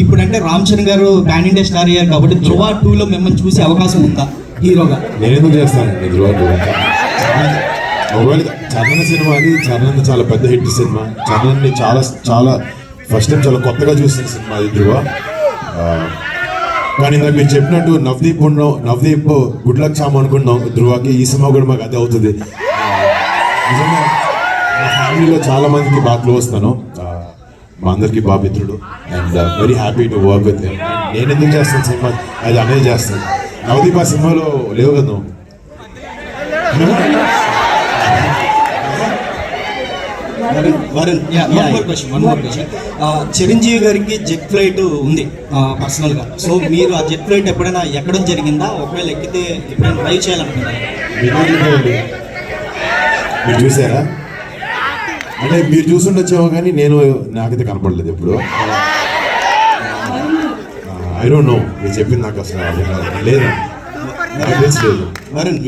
ఇప్పుడంటే రామ్ చరణ్ గారు pan India star అయ్యారు కాబట్టి ధ్రువ టూ లో మిమ్మల్ని చూసే అవకాశం ఉందా? హీరోగా? నేను ఎందుకు చేస్తానండి ధ్రువ ఒకవేళ చరణ్ సినిమా అది చరణ్ చాలా పెద్ద హిట్ సినిమా. చరణ్ని చాలా చాలా ఫస్ట్ టైం చాలా కొత్తగా చూసిన సినిమా అది ధ్రువ. కానీ ఇందాక మీరు చెప్పినట్టు నవదీప్ ఉన్నాం నవదీప్ గుడ్ లక్ చామ్ అనుకున్నాం ధ్రువకి. ఈ సినిమా కూడా మాకు అదే అవుతుంది. నిజంగా మా ఫ్యామిలీలో చాలా మందికి బాగా క్లోజ్ తను. మా అందరికి బాగా మిత్రుడు and very happy to work with నేను ఎందుకు చేస్తాను సినిమా? అది అనేది చేస్తాను నవదీప్ ఆ సినిమాలో లేవు కదా నువ్వు? క్వశ్చన్ చిరంజీవి గారికి జెట్ ఫ్లైట్ ఉంది పర్సనల్గా. సో మీరు ఆ జెట్ ఫ్లైట్ ఎప్పుడైనా ఎక్కడం జరిగిందా? ఒకవేళ ఎక్కితే ఎప్పుడైనా ట్రై చేయాలనుకున్నారా మీరు చూసారా? అంటే మీరు చూసుండొచ్చేమో కానీ నేను నాకైతే కనపడలేదు ఎప్పుడు. ఐ డోంట్ నో మీరు చెప్పింది నాకు అసలు లేదు? నాకు తెలిసి లేదు. వరుణ్